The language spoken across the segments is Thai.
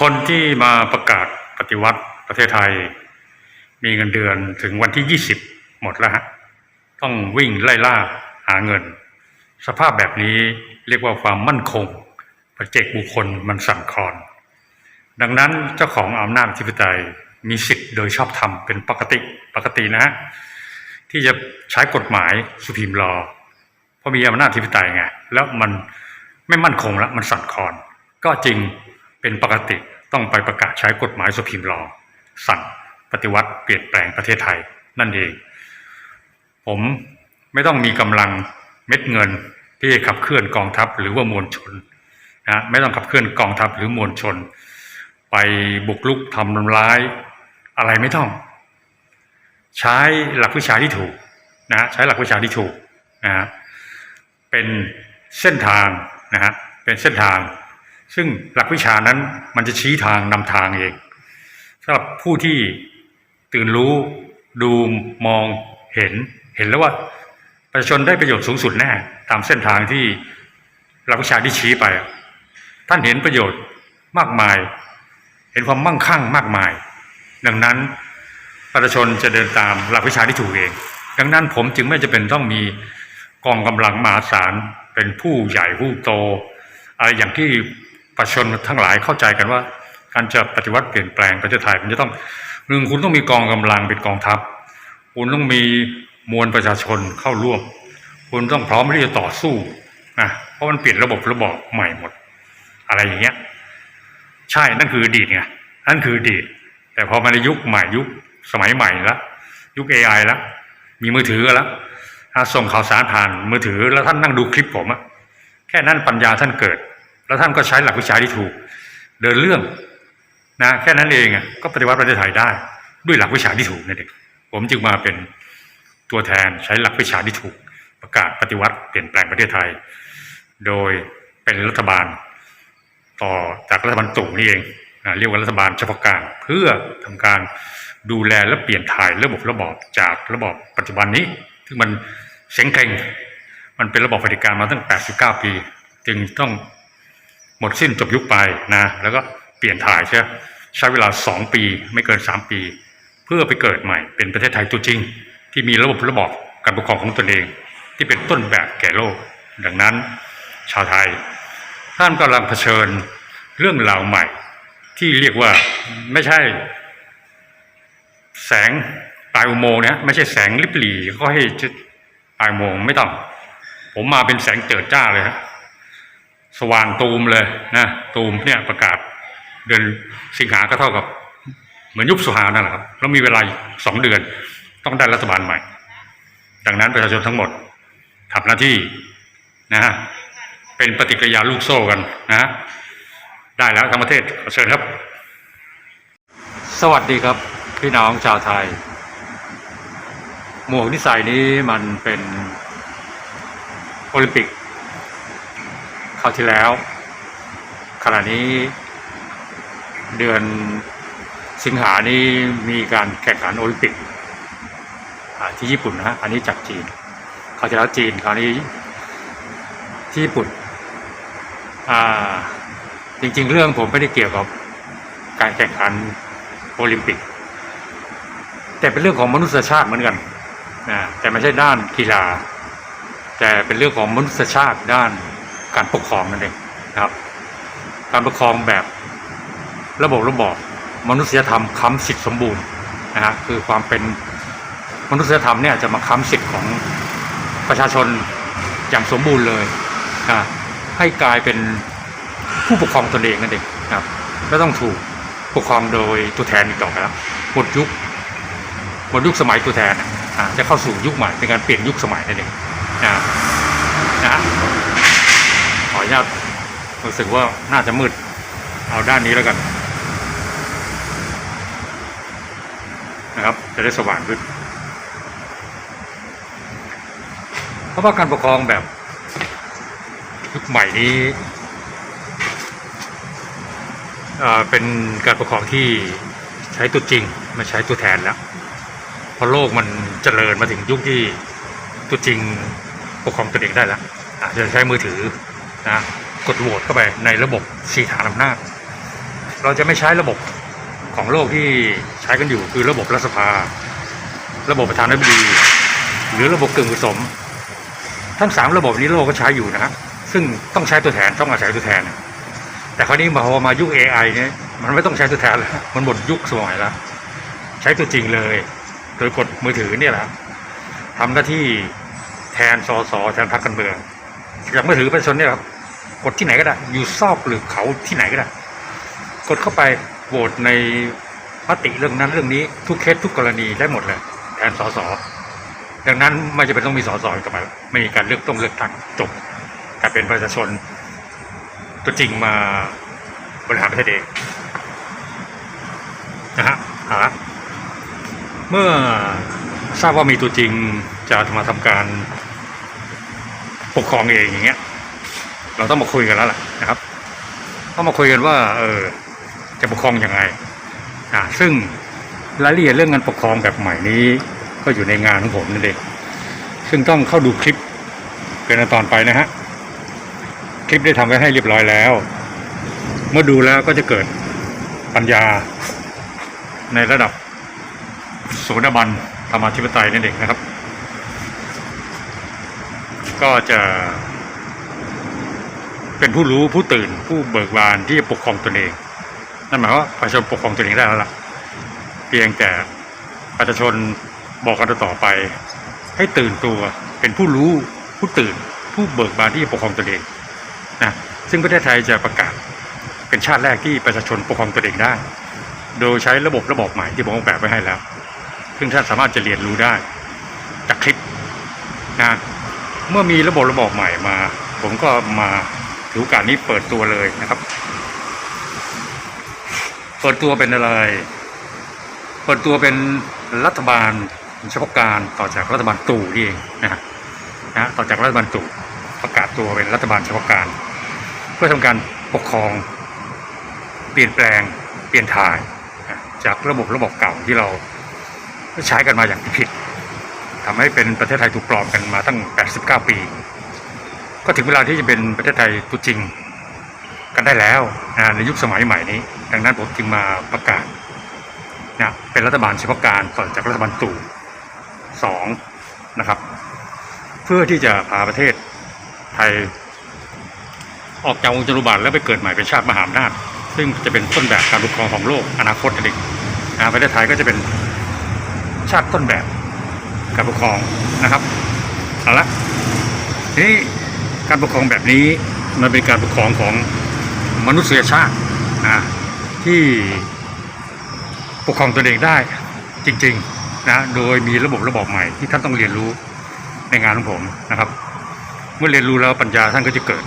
คนที่มาประกาศปฏิวัติประเทศไทย มีเงินเดือนถึงวันที่20หมดแล้วฮะต้องวิ่งไล่ล่าหาเงิน สภาพแบบนี้เรียกว่าความมั่นคงประเจกบุคคลมันสั่นคลอน ดังนั้นเจ้าของอำนาจอธิปไตยมีสิทธิ์โดยชอบธรรมเป็นปกติปกตินะฮะที่จะใช้กฎหมายสุพิมรอ เพราะมีอำนาจอธิปไตยไงแล้วมันไม่มั่นคงแล้วมันสั่นคลอน ก็จริง เป็นปกติต้องไปประกาศใช้กฎหมายสุพิมรอสั่งปฏิวัติเปลี่ยนแปลงประเทศไทยนั่นเอง ผมไม่ต้องมีกำลังเม็ดเงินที่จะขับเคลื่อนกองทัพหรือว่ามวลชนนะไม่ต้องขับเคลื่อนกองทัพหรือมวลชน ไปบุกลุกทำร้าย อะไรไม่ต้อง ใช้หลักวิชาที่ถูกนะใช้หลักวิชาที่ถูกนะฮะเป็นเส้นทางนะฮะเป็นเส้นทาง ซึ่งหลักวิชานั้นมันจะชี้ทางนำทางเองสำหรับผู้ที่ตื่นรู้ดูมองเห็นเห็นแล้วว่าประชาชนได้ประโยชน์สูงสุดแน่ตามเส้นทางที่หลักวิชาที่ชี้ไป ท่านเห็นประโยชน์มากมาย เห็นความมั่งคั่งมากมาย ดังนั้นประชาชนจะเดินตามหลักวิชาที่ถูกเอง ดังนั้นผมจึงไม่จะเป็นต้องมีกองกำลังมหาศาลเป็นผู้ใหญ่ผู้โต อะไรอย่างที่ ประชาชนทั้งหลายเข้าใจกันว่า การจะปฏิวัติเปลี่ยนแปลงประเทศไทยมันจะต้องหนึ่งคุณต้องมีกองกำลังเป็นกองทัพ คุณต้องมีมวลประชาชนเข้าร่วม คุณต้องพร้อมที่จะต่อสู้นะเพราะมันเปลี่ยนระบบระบอบใหม่หมด อะไรอย่างเงี้ย ใช่นั่นคืออดีตไงนั่นคืออดีต แต่พอมาในยุคใหม่ยุคสมัยใหม่ล้วยุค AI ล้วมีมือถือแล้วอะส่งข่าวสารผ่านมือถือแล้วท่านนั่งดูคลิปผมอะแค่นั้นปัญญาท่านเกิด แล้วท่านก็ใช้หลักวิชาที่ถูก เดินเรื่องนะแค่นั้นเองก็ปฏิวัติประเทศไทยได้ ด้วยหลักวิชาที่ถูกนั่นเองผมจึงมาเป็นตัวแทนใช้หลักวิชาที่ถูก ประกาศปฏิวัติเปลี่ยนแปลงประเทศไทย โดยเป็นรัฐบาล ต่อจากรัฐบาลตู่นี่เองนะเรียกว่ารัฐบาลเฉพาะการเพื่อทำการดูแลและเปลี่ยนถ่ายระบบระบอบจากระบอบปัจจุบันนี้ ซึ่งมันเซ็งเคร่งมันเป็นระบอบเผด็จการมาตั้ง 89 ปี จึงต้อง หมดสิ้นจบยุคไปนะ แล้วก็เปลี่ยนถ่ายใช่ไหมใช้เวลา 2 ปีไม่เกิน 3 ปี เพื่อไปเกิดใหม่เป็นประเทศไทยตัวจริง ที่มีระบบระบอบการปกครองของตนเอง ที่เป็นต้นแบบแก่โลก ดังนั้นชาวไทย ท่านกำลังเผชิญเรื่องราวใหม่ ที่เรียกว่าไม่ใช่ แสงปลายอุโมงค์นะไม่ใช่แสงลิบหลีก็ให้ปลายอุโมงค์ไม่ต้อง ผมมาเป็นแสงเจิดจ้าเลยฮะ สว่างตูมเลยนะตูมเนี่ยประกาศเดือนสิงหาก็เท่ากับ เหมือนยุบสภานั่นแหละครับแล้วมีเวลาสองเดือน ต้องได้รัฐบาลใหม่ ดังนั้นประชาชนทั้งหมดทำหน้าที่นะฮะเป็นปฏิกิริยาลูกโซ่กันนะ ได้แล้วทั้งประเทศขอเชิญครับ สวัสดีครับ พี่น้องชาวไทย หมวกนิสัยนี้มันเป็นโอลิมปิก ราวที่แล้ว ขณะนี้เดือนสิงหานี้มีการแข่งขันโอลิมปิกที่ญี่ปุ่นนะอันนี้จากจีนคราวที่แล้วจีนคราวนี้ที่ญี่ปุ่นอ่าจริง ๆ เรื่องผมไม่ได้เกี่ยวกับการแข่งขันโอลิมปิก แต่เป็นเรื่องของมนุษยชาติเหมือนกันนะแต่ไม่ใช่ด้านกีฬา แต่เป็นเรื่องของมนุษยชาติด้าน การปกครองนั่นเองครับ การปกครองแบบระบบระบอบมนุษยธรรมค้ำสิทธิสมบูรณ์นะฮะคือความเป็นมนุษยธรรมเนี่ยจะมาค้ำสิทธิของประชาชนอย่างสมบูรณ์เลยนะให้กลายเป็นผู้ปกครองตนเองนั่นเองครับและต้องถูกปกครองโดยตัวแทนอีกต่อไปแล้วหมดยุคหมดยุคสมัยตัวแทนอะจะเข้าสู่ยุคใหม่เป็นการเปลี่ยนยุคสมัยนั่นเองนะนะฮะข ออนุญาตรู้สึกว่าน่าจะมืด เอาด้านนี้แล้วกัน นะครับ จะได้สว่างขึ้นเพราะว่าการปกครองแบบยุคใหม่นี้เเป็นการปกครองที่ใช้ตัวจริงไม่ใช้ตัวแทนแล้วเพราะโลกมันเจริญมาถึงยุคที่ตัวจริงปกครองตัวเองได้แล้วอาจจะใช้มือถือ นะกดโหวตเข้าไปในระบบสีฐานอำนาจ เราจะไม่ใช้ระบบของโลกที่ใช้กันอยู่คือระบบรัฐสภา ระบบประธานาธิบดี หรือระบบกึ่งผสม ทั้งสามระบบนี้โลกก็ใช้อยู่นะฮะซึ่งต้องใช้ตัวแทนต้องอาศัยตัวแทน แต่คราวนี้มาพอมายุค AI เนี่ยมันไม่ต้องใช้ตัวแทนแล้วมันหมดยุคสมัยแล้วใช้ตัวจริงเลย โดยกดมือถือเนี่ยแหละทำหน้าที่แทนสสแทนพรรคการเมืองจากมือถือประชาชนเนี่ยครับ กดที่ไหนก็ได้ อยู่ซอกหรือเขาที่ไหนก็ได้ กดเข้าไปโหวตในมติเรื่องนั้นเรื่องนี้ทุกเคสทุกกรณีได้หมดเลยแทนสสดังนั้นไม่จำเป็นต้องมีสสอีกต่อไปไม่มีการเลือกต้องเลือกตั้งจบกลายเป็นประชาชน ตัวจริงมาบริหารประเทศเองนะฮะเอาเมื่อทราบว่ามีตัวจริงจะมาทำการปกครองเองอย่างเงี้ย เราต้องมาคุยกันแล้วล่ะนะครับต้องมาคุยกันว่าเออจะปกครองอยังไงอ่าซึ่งรายละเอียดเรื่องงานปกครองแบบใหม่นี้ ก็อยู่ในงานของผมนั่นเองซึ่งต้องเข้าดูคลิปเป็นตอนไปนะฮะคลิปได้ทำไว้ให้เรียบร้อยแล้ว เมื่อดูแล้วก็จะเกิดปัญญาในระดับโสดาบันธรรมาธิปไตยนั่นเองนะครับ ก็จะ เป็นผู้รู้ผู้ตื่น ผู้เบิกบานที่จะปกครองตนเอง นั่นหมายว่าประชาชนปกครองตัวเองได้แล้วล่ะ เพียงแต่ประชาชนบอกกันต่อไป ให้ตื่นตัวเป็นผู้รู้ผู้ตื่น ผู้เบิกบานที่จะปกครองตนเองนะซึ่งประเทศไทยจะประกาศเป็นชาติแรกที่ประชาชนปกครองตนเองได้ โดยใช้ระบบระบบใหม่ที่ผมออกแบบไว้ให้แล้ว ซึ่งท่านสามารถจะเรียนรู้ได้ จากคลิปนะเมื่อมีระบบระบบใหม่มา ผมก็มา ถือโอกาสนี้เปิดตัวเลยนะครับ เปิดตัวเป็นอะไร เปิดตัวเป็นรัฐบาลเฉพาะการต่อจากรัฐบาลตู่นี่เองนะฮะนะต่อจากรัฐบาลตู่ประกาศตัวเป็นรัฐบาลเฉพาะการ เพื่อทำการปกครอง เปลี่ยนแปลงเปลี่ยนถ่ายจากระบบระบบเก่าที่เราใช้กันมาอย่างผิดทำให้เป็นประเทศไทยถูกปลอมกันมาตั้ง 89 ปี ก็ถึงเวลาที่จะเป็นประเทศไทยตัวจริงกันได้แล้วนะในยุคสมัยใหม่นี้ ดังนั้นผมจึงมาประกาศนะเป็นรัฐบาลเฉพาะการต่อจากรัฐบาลตู่สองนะครับ เพื่อที่จะพาประเทศไทยออกจากวงจรุบาทแล้วไปเกิดใหม่เป็นชาติมหาอำนาจซึ่งจะเป็นต้นแบบการปกครองของโลกอนาคตนั่นเองนะประเทศไทยก็จะเป็นชาติต้นแบบการปกครองนะครับเอาละทีนี้ การปกครองแบบนี้มันเป็นการปกครองของมนุษยชาตินะที่ปกครองตัวเองได้จริงๆนะโดยมีระบบระบอบใหม่ที่ท่านต้องเรียนรู้ในงานของผมนะครับ เมื่อเรียนรู้แล้วปัญญาท่านก็จะเกิด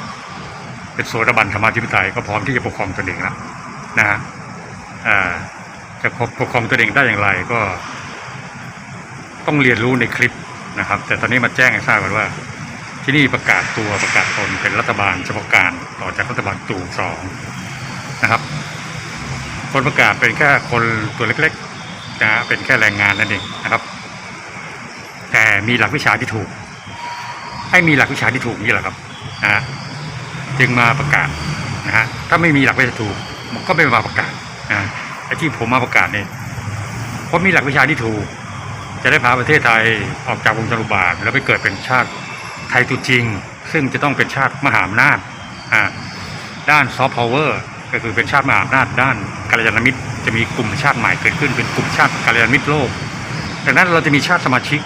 เป็นโสดาบันธรรมาธิปไตยก็พร้อมที่จะปกครองตนเองแล้วนะฮะจะปกครองตนเองได้อย่างไรก็ ต้องเรียนรู้ในคลิปนะครับ แต่ตอนนี้มาแจ้งให้ทราบกันว่า ที่นี่ประกาศตัวประกาศตนเป็นรัฐบาลเฉพาะการต่อจากรัฐบาลตู่สองนะครับ คนประกาศเป็นแค่คนตัวเล็กๆนะเป็นแค่แรงงานนั่นเองนะครับ แต่มีหลักวิชาที่ถูก ให้มีหลักวิชาที่ถูกนี่แหละครับนะฮะจึงมาประกาศนะฮะถ้าไม่มีหลักวิชาถูกมันก็ไม่มาประกาศนะไอ้ที่ผมมาประกาศเนี่ยเพราะมีหลักวิชาที่ถูก จะได้พาประเทศไทยออกจากวงจรุบาทแล้วไปเกิดเป็นชาติ ไทยตัวจริง ซึ่งจะต้องเป็นชาติมหาอำนาจด้านซอฟต์พาวเวอร์ก็คือเป็นชาติมหาอำนาจด้านกัลยาณมิตร จะมีกลุ่มชาติใหม่เกิดขึ้นเป็นกลุ่มชาติกัลยาณมิตรโลกดังนั้นเราจะมีชาติสมาชิก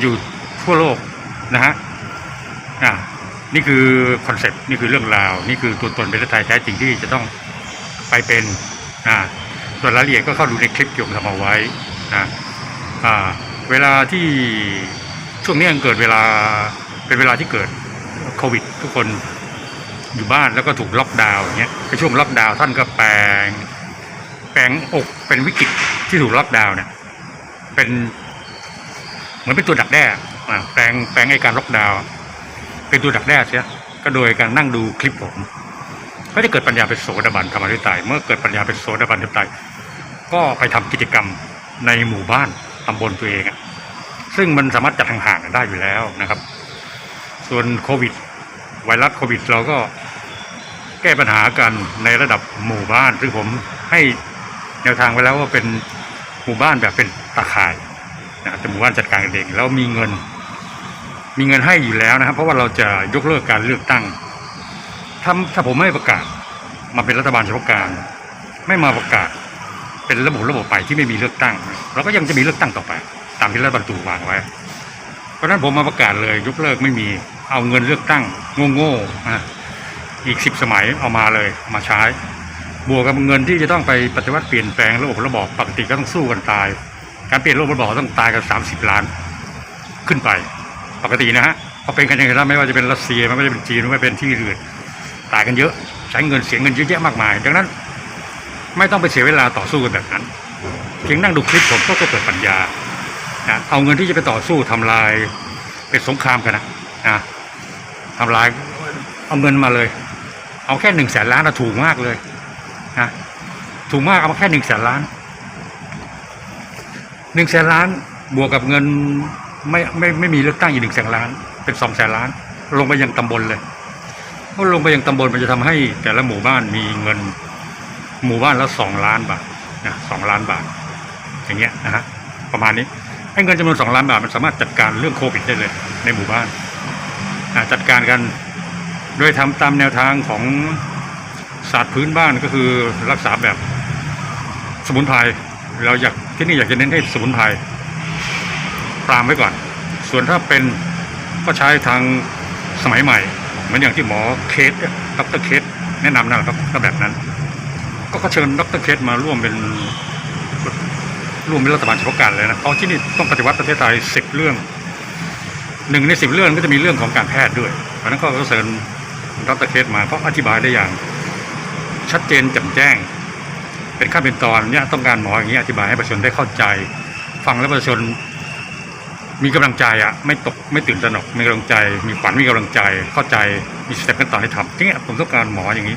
อยู่ทั่วโลกนะฮะอ่านี่คือคอนเซปต์นี่คือเรื่องราว นี่คือตัวตนประเทศไทยแท้จริงที่จะต้องไปเป็นอ่าส่วนรายละเอียดก็เข้าดูในคลิปที่ผมทำเอาไว้นะอ่าเวลาที่ ช่วงนี้ยังเกิดเวลาเป็นเวลาที่เกิดโควิด ทุกคนอยู่บ้านแล้วก็ถูกล็อกดาวน์อย่างเงี้ยในช่วงล็อกดาวน์ท่านก็แปลง แปลงอกเป็นวิกฤตที่ถูกล็อกดาวน์เนี่ยเป็นเหมือนเป็นตัวดักแด้อ่าแปลงแปลงไอการล็อกดาวน์เป็นตัวดักแด้เสียก็โดยการนั่งดูคลิปผมก็จะเกิดปัญญาเป็นโสดาบันธรรมธิปไตยเมื่อเกิดปัญญาเป็นโสดาบันธรรมธิปไตยก็ไปทำกิจกรรมในหมู่บ้านตำบลตัวเองอะ ซึ่งมันสามารถจัดห่างๆได้อยู่แล้วนะครับ ส่วนโควิด ไวรัสโควิด เราก็แก้ปัญหากันในระดับหมู่บ้านซึ่งผมให้แนวทางไว้แล้วว่าเป็นหมู่บ้านแบบเป็นตาข่ายนะครับเป็นหมู่บ้านจัดการเองแล้วมีเงิน มีเงินให้อยู่แล้วนะครับ เพราะว่าเราจะยกเลิกการเลือกตั้งถ้าถ้าผมไม่ประกาศมาเป็นรัฐบาลเฉพาะการ ไม่มาประกาศ เป็นระบบระบบไปที่ไม่มีเลือกตั้งเราก็ยังจะมีเลือกตั้งต่อไป ตามที่รัฐบาลตูวางไว้ เพราะนั้นผมมาประกาศเลยยกเลิกไม่มีเอาเงินเลือกตั้งโง่ๆอะอีกสิบสมัยเอามาเลยมาใช้ บวกกับเงินที่จะต้องไปปฏิวัติเปลี่ยนแปลงระบบระบอบปกติก็ต้องสู้กันตาย การเปลี่ยนระบบระบอบต้องตายกันสามสิบล้าน ขึ้นไป ปกตินะฮะพอเป็นกันย่างนี้แล้วไม่ว่าจะเป็นรัสเซียไม่ว่าจะเป็นจีนไม่ว่าเป็นที่อื่นตายกันเยอะใช้เงินเสียเงินเยอะแยะมากมาย ดังนั้น ไม่ต้องไปเสียเวลาต่อสู้กันแบบนั้นเพียงนั่งดูคลิปผมก็เกิดปัญญา นะเอาเงินที่จะไปต่อสู้ทำลายเป็นสงครามกันนะนะทำลายเอาเงินมาเลย เอาแค่หนึ่งแสนล้านนะถูกมากเลยนะถูกมากเอามาแค่หนึ่งแสนล้านหนึ่งแสนล้านบวกกับเงินไม่ไม่ไม่มีเลือกตั้งอีกหนึ่งแสนล้าน เป็นสองแสนล้าน ลงไปยังตำบลเลยเพราะลงไปยังตำบลมันจะทำให้แต่ละหมู่บ้านมีเงิน หมู่บ้านละสองล้านบาทนะสองล้านบาท อย่างเงี้ยนะฮะประมาณนี้ ไอ้เงินจำนวนสองล้านบาทมันสามารถจัดการเรื่องโควิดได้เลย ในหมู่บ้านจัดการกัน โดยทำตามแนวทางของศาสตร์พื้นบ้านก็คือรักษาแบบสมุนไพรเราอยากที่นี่อยากจะเน้นให้สมุนไพรปรามไว้ก่อน ส่วนถ้าเป็นก็ใช้ทางสมัยใหม่ เหมือนอย่างที่หมอเคสดรเคสแนะนำนั่นแหละครับก็แบบนั้น ก็เขาเชิญดรเคสมาร่วมเป็น ร่วมเป็นรัฐบาลเฉพาะการเลยนะเพราะที่นี่ต้องปฏิวัติประเทศไทยสิบเรื่องหนึ่งในสิบเรื่องก็จะมีเรื่องของการแพทย์ด้วยเพราะนั้นก็เชิญดรเคสมาเพราะอธิบายได้อย่าง ชัดเจนแจ่มแจ้ง เป็นขั้นเป็นตอนเนี่ยต้องการหมออย่างนี้อธิบายให้ประชาชนได้เข้าใจ ฟังแล้วประชาชนมีกำลังใจอะไม่ตกไม่ตื่นตระหนกมีกำลังใจ มีขวัญมีกำลังใจเข้าใจมีสเต็ปขั้นตอนให้ทำที่นี้ผมต้องการหมออย่างนี้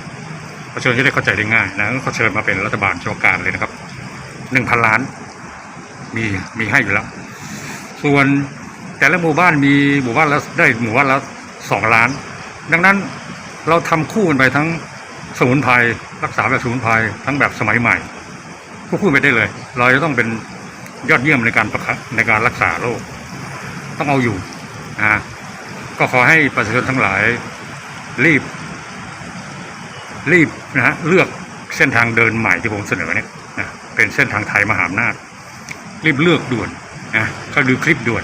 ประชาชนจะได้เข้าใจได้ง่ายนะก็เชิญมาเป็นรัฐบาลเฉพาะการเลยนะครับหนึ่งพันล้าน มีมีให้อยู่แล้ว ส่วนแต่ละหมู่บ้านมีหมู่บ้านละได้หมู่บ้านละสองล้าน ดังนั้นเราทำคู่กันไปทั้งสมุนไพรรักษาแบบสมุนไพรทั้งแบบสมัยใหม่ควบคู่ไปได้เลย เราจะต้องเป็นยอดเยี่ยมในการประคับในการรักษาโรคต้องเอาอยู่นะก็ขอให้ประชาชนทั้งหลาย รีบ รีบนะฮะเลือกเส้นทางเดินใหม่ที่ผมเสนอเนี่ยนะเป็นเส้นทางไทยมหาอำนาจ รีบเลือกด่วนนะก็ดูคลิปด่วน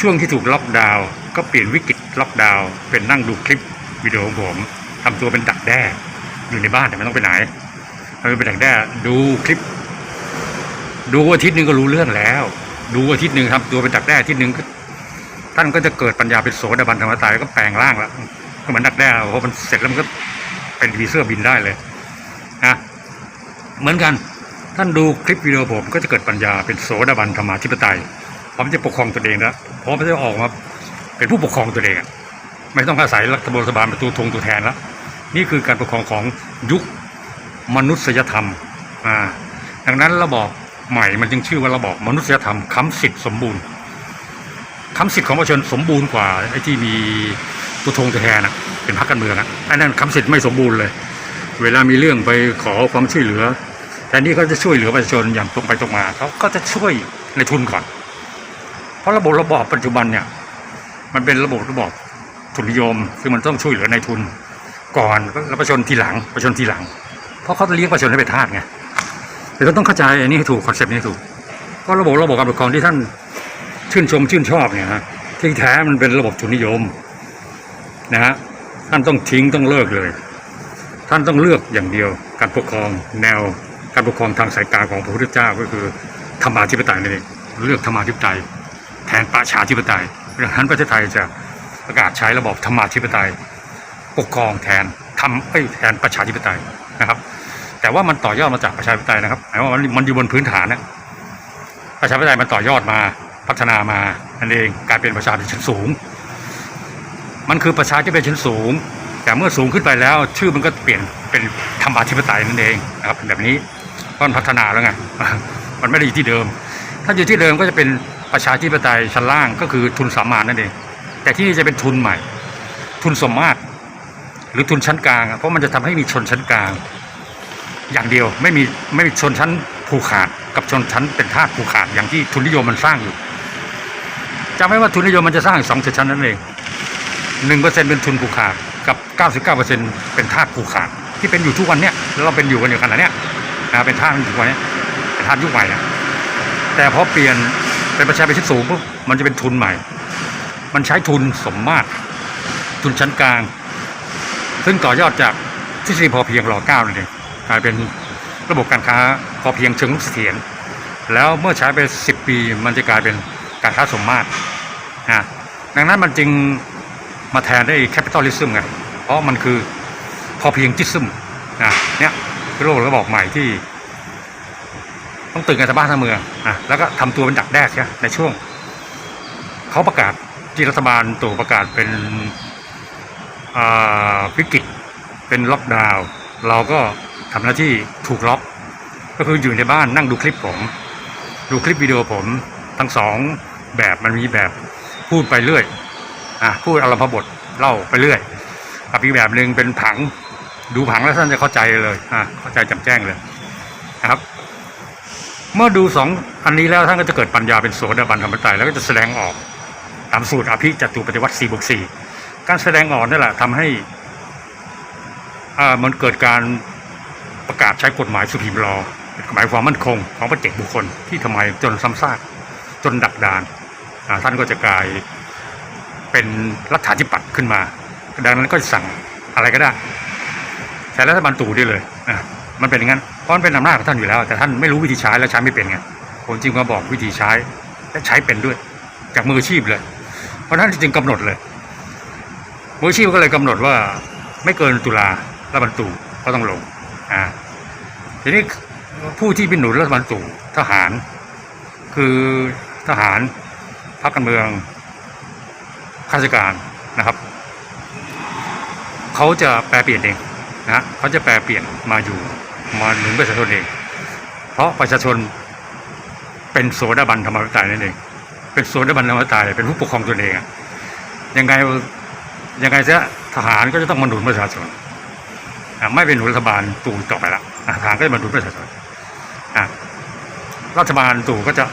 ช่วงที่ถูกล็อกดาวน์ก็เปลี่ยนวิกฤตล็อกดาวน์เป็นนั่งดูคลิปวิดีโอของผมทำตัวเป็นดักแด้อยู่ในบ้านแต่ไม่ต้องไปไหนทำตัวเป็นดักแด้ดูคลิป ดูอาทิตย์หนึ่งก็รู้เรื่องแล้ว ดูอาทิตย์หนึ่งทำตัวเป็นดักแด้อาทิตย์หนึ่งก็ท่านก็จะเกิดปัญญาเป็นโสดาบันธรรมตายก็แปลงร่างแล้วก็เหมือนดักแด้พอมันเสร็จแล้วมันก็เป็นผีเสื้อบินได้เลยนะเหมือนกัน ท่านดูคลิปวิดีโอผมก็จะเกิดปัญญาเป็นโสดาบันธรรมาธิปไตยพร้อมจะปกครองตนเองแล้วพร้อมจะออกมาเป็นผู้ปกครองตนเองไม่ต้องอาศัยรัฐบาลป็นตัวทงตัวแทนแล้วนี่คือการปกครองของยุคมนุษยธรรมอ่าดังนั้นระบอบใหม่มันจึงชื่อว่าระบอบมนุษยธรรมคำสิทธิ์สมบูรณ์คำสิทธิ์ของประชาชนสมบูรณ์กว่าไอ้ที่มีตัวทงตัวแทนะเป็นพรรคการเมืองอะไอ้นั่นคำสิทธิ์ไม่สมบูรณ์เลย เวลามีเรื่องไปขอความช่วยเหลือ แทนที่เขาจะช่วยเหลือประชาชนอย่างตรงไปตรงมาเขาก็จะช่วยในทุนก่อน เพราะระบบระบอบปัจจุบันเนี่ย มันเป็นระบบระบอบทุนนิยมคือมันต้องช่วยเหลือในทุนก่อนแล้วประชาชนทีหลังประชาชนทีหลัง เพราะเขาเลี้ยงประชาชนให้เป็นทาสไงแต่เราต้องเข้าใจอันนี้ให้ถูกคอนเซปต์นี้ถูกเพราะระบบระบบการปกครองที่ท่านชื่นชมชื่นชอบเนี่ยฮะที่แท้มันเป็นระบบทุนนิยมนะฮะท่านต้องทิ้งต้องเลิกเลย ท่านต้องเลือกอย่างเดียวการปกครองแนว การปกครองทางสายกลางของพระพุทธเจ้าก็คือธรรมาธิปไตยนั่นเองเลือกธรรมาธิปไตย แทนประชาธิปไตยดังนั้นประเทศไทยจะประกาศใช้ระบบธรรมาธิปไตย ปกครองแทนทำเอ้แทนประชาธิปไตยนะครับ แต่ว่ามันต่อยอดมาจากประชาธิปไตยนะครับหมายว่ามันมันอยู่บนพื้นฐานนะประชาธิปไตยมันต่อยอดมาพัฒนามานั่นเองกลายเป็นประชาธิปไตยชั้นสูง มันคือประชาธิปไตยชั้นสูง แต่เมื่อสูงขึ้นไปแล้ว ชื่อมันก็เปลี่ยนเป็นธรรมาธิปไตยนั่นเองนะครับแบบนี้ เพราะมันพัฒนาแล้วไงมันไม่ได้อยู่ที่เดิม ถ้าอยู่ที่เดิมก็จะเป็นประชาธิปไตยชั้นล่างก็คือทุนสามัญนั่นเอง แต่ที่นี่จะเป็นทุนใหม่ ทุนสมมาตรหรือทุนชั้นกลาง เพราะมันจะทำให้มีชนชั้นกลาง อย่างเดียวไม่มีไม่มีชนชั้นผูกขาดกับชนชั้นเป็นทาสผูกขาดอย่างที่ทุนนิยมมันสร้างอยู่จำไว้ว่าทุนนิยมมันจะสร้างสองชนชั้นนั่นเองหนึ่งเปอร์เซ็นเป็นทุนผูกขาดกับเก้าสิบเก้าเปอร์เซ็นเป็นทาสผูกขาดที่เป็นอยู่ทุกวันเนี้ยแล้วเราเป็นอยู่กันอยู่ขนาดเนี้ย นะเป็นทาสอยู่ทุกวันเนี้ยเป็นทายุคใหม่อะแต่พอเปลี่ยนเป็นประชาชนสูงปุ๊บมันจะเป็นทุนใหม่ มันใช้ทุนสมมาตร ทุนชั้นกลาง ซึ่งต่อยอดจากทฤษฎีพอเพียงรอเก้านั่นเองกลายเป็นระบบการค้าพอเพียงเชิงลุกเสถียรแล้วเมื่อใช้ไปสิบปีมันจะกลายเป็นการค้าสมมาตรนะดังนั้นมันจึงมาแทนได้แคปิตอลิซึมไงเพราะมันคือพอเพียงจิซึมนะเนี่ย คือระบบระบอกใหม่ที่ ต้องตื่นกันทั้งบ้านทั้งเมืองอะแล้วก็ทำตัวเป็นดักแด้ใช่ในช่วงเขาประกาศที่รัฐบาลตู่ประกาศเป็นวิกฤตเป็นล็อกดาวน์เราก็ทำหน้าที่ถูกล็อก ก็คืออยู่ในบ้านนั่งดูคลิปผม ดูคลิปวิดีโอผมทั้งสองแบบมันมีแบบพูดไปเรื่อยอะพูดอารมณ์พบทเล่าไปเรื่อยกับอีกแบบหนึ่งเป็นผัง ดูผังแล้วท่านจะเข้าใจเลยอะเข้าใจจำแจ้งเลยนะครับ เมื่อดูสองอันนี้แล้วท่านก็จะเกิดปัญญาเป็นโสดาบันธรรมตายแล้วก็จะแสดงออก ตามสูตรอภิจตุปฏิวัติ4บวก4การแสดงออกนั่แหละทำให้อ่ามันเกิดการประกาศใช้กฎหมายสุพีมรอหมายความมั่นคงของประเจกบุคคลที่ทำไมจนซ้ำซากจนดักดานอ่าท่านก็จะกลายเป็นรัฐาธิปัตย์ขึ้นมา ดังนั้นก็สั่งอะไรก็ได้ ช้รัฐบาลตู่ได้เลยอะมันเป็นอย่างนั้นเพราะมันเป็นอำนาจของท่านอยู่แล้ว แต่ท่านไม่รู้วิธีใช้และใช้ไม่เป็นไงผมจึงมาบอกวิธีใช้และใช้เป็นด้วย จากมืออาชีพเลย เพราะนั้นจึงกำหนดเลย มืออาชีพก็เลยกำหนดว่าไม่เกินตุลารัฐบาลตู่ก็ต้องลงอ่าทีนี้ผู้ที่เป็นหนุนรัฐบาลตู่ทหาร คือทหารพรรคการเมืองข้าราชการนะครับ เขาจะแปลเปลี่ยนเอง นะเขาจะแปลเปลี่ยนมาอยู่มาหนุนประชาชนเอง เพราะประชาชนเป็นโสดาบันธรรมกายนั่นเอง เป็นโซนได้บรรณาธิการเป็นผู้ปกครองตนเองยังไงยังไงซะทหารก็จะต้องมาหนุนประชาชนไม่เป็นหนุนรัฐบาลตู่ต่อไปละทหารก็จะมาหนุนประชาชนรัฐบาลตู่ก็จะ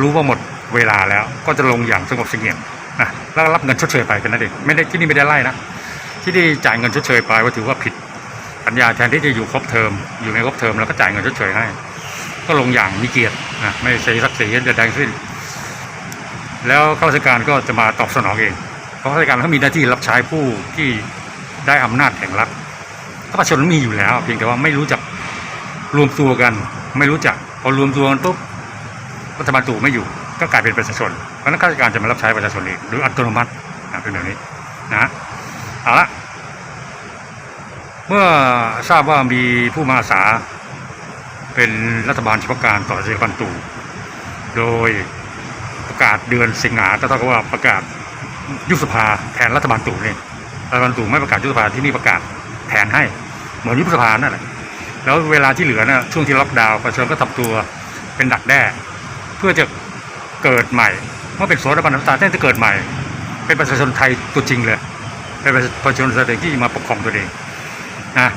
รู้ว่าหมดเวลาแล้วก็จะลงอย่างสงบเสงี่ยมนะแล้วรับเงินชดเชยไปกันนั่นเองไม่ได้ที่นี่ไม่ได้ไล่นะที่นี่จ่ายเงินชดเชยไปว่าถือว่าผิด สัญญาแทนที่จะอยู่ครบเทอมอยู่ในครบเทอมแล้วก็จ่ายเงินเชยๆให้ ก็ลงอย่างมีเกียรตินะไม่เสียศักดิ์ศรีใดๆสิ้น แล้วข้าราชการก็จะมาตอบสนองเองเพราะข้าราชการเขามีหน้าที่รับใช้ผู้ที่ได้อำนาจแห่งรัฐประชาชนมีอยู่แล้ว เพียงแต่ว่าไม่รู้จักรวมตัวกัน ไม่รู้จักพอรวมตัวกันปุ๊บรัฐบาลตู่ไม่อยู่ ก็กลายเป็นประชาชนเพราะฉะนั้นข้าราชการจะมารับใช้ประชาชนเองหรืออัตโนมัตินะเป็นแบบนี้นะเอาละ เมื่อทราบว่ามีผู้มาอาสา เป็นรัฐบาลเฉพาะการต่อรัฐบาลตู่โดยประกาศเดือนสิงหาก็เท่ากับว่าประกาศยุบสภาแทนรัฐบาลตู่เนี่ยรัฐบาลตู่ไม่ประกาศยุบสภาที่นี่ประกาศแทนให้ เหมือนยุบสภานั่นแหละแล้วเวลาที่เหลือนะช่วงที่ล็อกดาวน์ประชาชนก็ทำตัวเป็นดักแด้เพื่อจะเกิดใหม่เมื่อเป็นโสดาบันน้ำตาแท้จะเกิดใหม่ เป็นประชาชนไทยตัวจริงเลยเป็นประชาชนไทยที่มาปกครองตัวเอง นะ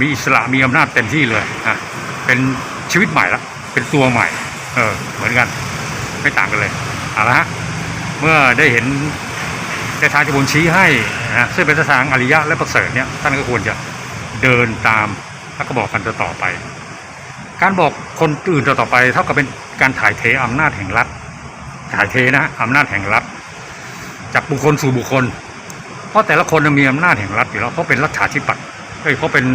มีอิสระมีอำนาจเต็มที่เลยนะเป็นชีวิตใหม่ละเป็นตัวใหม่ เออ เหมือนกันไม่ต่างกันเลยเอาละฮะเมื่อได้เห็นได้ทางจะบนชี้ให้นะซึ่งเป็นทางอริยะและประเสริฐเนี่ยท่านก็ควรจะเดินตามแล้วก็บอกกันต่อไป การบอกคนอื่นต่อไป เท่ากับเป็นการถ่ายเทอำนาจแห่งรัฐ ถ่ายเทนะอำนาจแห่งรัฐ จากบุคคลสู่บุคคล เพราะแต่ละคนมีอำนาจแห่งรัฐอยู่แล้วเพราะเป็นรัฐาธิปัตย์ เอ้ยเพราเป็น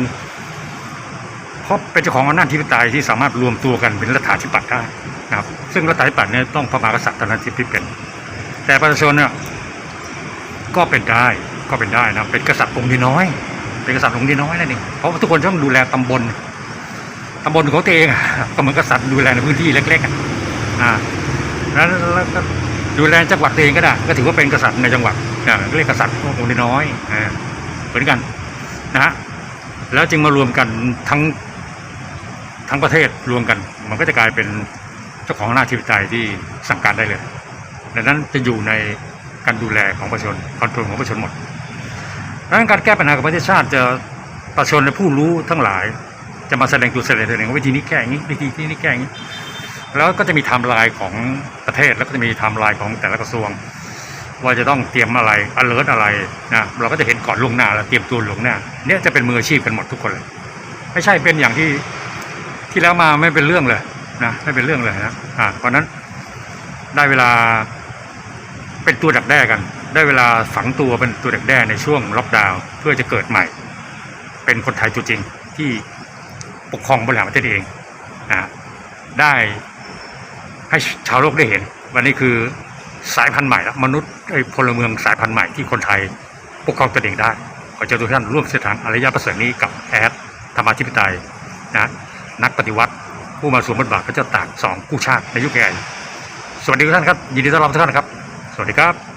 เพราเป็นเจ้าของอำนาจที่ปไตยที่สามารถรวมตัวกันเป็นรัฐาธิปัตย์ได้นะครับ ซึ่งรัฐาธิปัตย์เนี่ยต้องพระมหากษัตริย์เท่านั้นที่เป็น แต่ประชาชนเนี่ยก็เป็นได้ก็เป็นได้นะเป็นกษัตริย์องค์ที่น้อย เป็นกษัตริย์องค์ที่น้อยนั่นเองเพราะว่าทุกคนต้องดูแลตำบลตำบลของตัวเองก็เหมือนกษัตริย์ดูแลในพื้นที่เล็กๆอ่าแล้วแล้วก็ดูแลจังหวัดตัวเองก็ได้ก็ถือว่าเป็นกษัตริย์ในจังหวัดอ่าเรียกกษัตริย์องค์น้อยอ่าเหมือนกันนะฮะ แล้วจึงมารวมกันทั้งทั้งประเทศรวมกัน มันก็จะกลายเป็นเจ้าของอำนาจธิปไตยที่สั่งการได้เลยดังนั้นจะอยู่ในการดูแลของประชาชนคอนโทรลของประชาชนหมดดังนั้นการแก้ปัญหาของประเทศชาติจะประชาชนและผู้รู้ทั้งหลาย จะมาแสดงตัวแสดงตัวเองว่าวิธีนี้แก้อย่างนี้วิธีนี้แก้อย่างนี้ แล้วก็จะมีไทม์ไลน์ของประเทศแล้วก็จะมีไทม์ไลน์ของแต่ละกระทรวง ว่าจะต้องเตรียมอะไร alert อะไรนะเราก็จะเห็นก่อนล่วงหน้าแล้วเตรียมตัวล่วงหน้าเนี่ยจะเป็นมืออาชีพกันหมดทุกคนเลย ไม่ใช่เป็นอย่างที่ที่แล้วมาไม่เป็นเรื่องเลยนะไม่เป็นเรื่องเลยนะอ่าเพราะนั้นได้เวลาเป็นตัวดักแด้กัน ได้เวลาฝังตัวเป็นตัวดักแด้ในช่วงล็อกดาวน์เพื่อจะเกิดใหม่ เป็นคนไทยตัวจริงที่ปกครองบริหารประเทศเองนะได้ให้ชาวโลกได้เห็น วันนี้คือสายพันธุ์ใหม่แล้วมนุษย์ พลเมืองสายพันธุ์ใหม่ที่คนไทยปกครองตนเองได้ ขอเชิญทุกท่านร่วมเส้นทางอารยะประเสริฐนี้กับแอดธรรมาธิปไตยนะนักปฏิวัติผู้มาสวมบทบาทพระเจ้าตากสองกู้ชาติในยุคแก่สวัสดีทุกท่านครับยินดีต้อนรับทุกท่านครับ สวัสดีครับ